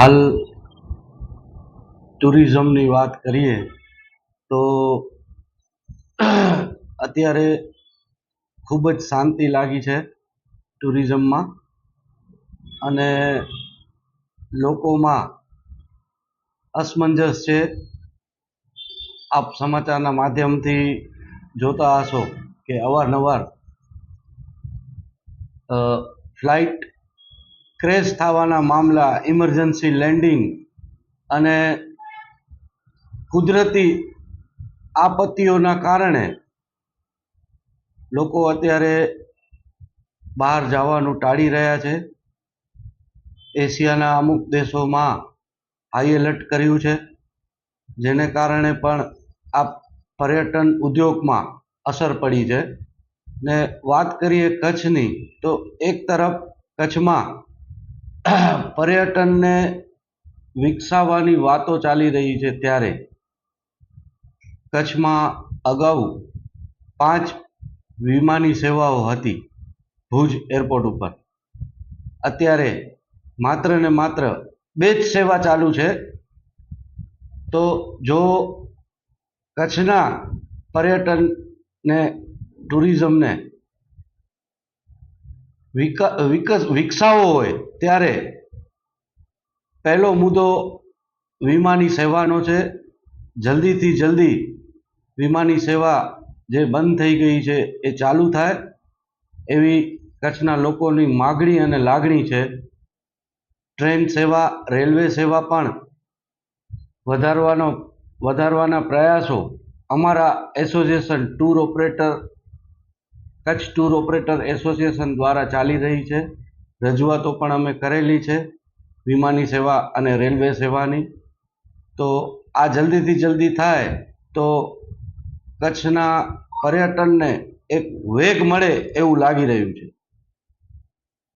હાલ ટુરિઝમની વાત કરીએ તો અત્યારે ખૂબ જ શાંતિ લાગી છે ટુરિઝમમાં અને લોકોમાં અસમંજસ છે. આપ સમાચારના માધ્યમથી જોતા હશો કે અવારનવાર ફ્લાઇટ ક્રેશ થવાના મામલા ઇમરજન્સી લેન્ડિંગ અને કુદરતી આપત્તિઓના કારણે લોકો અત્યારે બહાર જવાનું ટાળી રહ્યા છે. એશિયાના અમુક દેશોમાં હાઈ એલર્ટ કર્યું છે, જેને કારણે પણ આ પર્યટન ઉદ્યોગમાં અસર પડી છે. ને વાત કરીએ કચ્છની, તો એક તરફ કચ્છમાં પર્યટનને વિકસાવવાની વાતો ચાલી રહી છે ત્યારે કચ્છમાં અગાઉ પાંચ વિમાની સેવાઓ હતી ભુજ એરપોર્ટ ઉપર. અત્યારે માત્ર ને માત્ર બે જ સેવા ચાલુ છે. તો જો કચ્છના પર્યટનને, ટુરિઝમને વિકસ, વિકસાવવો હોય ત્યારે પહેલો મુદ્દો વીમાની સેવાનો છે. જલ્દીથી જલ્દી વીમાની સેવા જે બંધ થઈ ગઈ છે એ ચાલુ થાય. એવી કચ્છના લોકોની માગણી અને લાગણી છે. ટ્રેન સેવા, રેલવે સેવા પણ વધારવાનો, વધારવાના પ્રયાસો અમારા association tour operator Kutch tour operator association દ્વારા ચાલી રહી છે. રજૂઆતો પણ અમે કરેલી છે વિમાની સેવા અને રેલવે સેવાની. તો આ જલ્દીથી જલ્દી થાય તો કચ્છના પર્યટનને એક વેગ મળે એવું લાગી રહ્યું છે.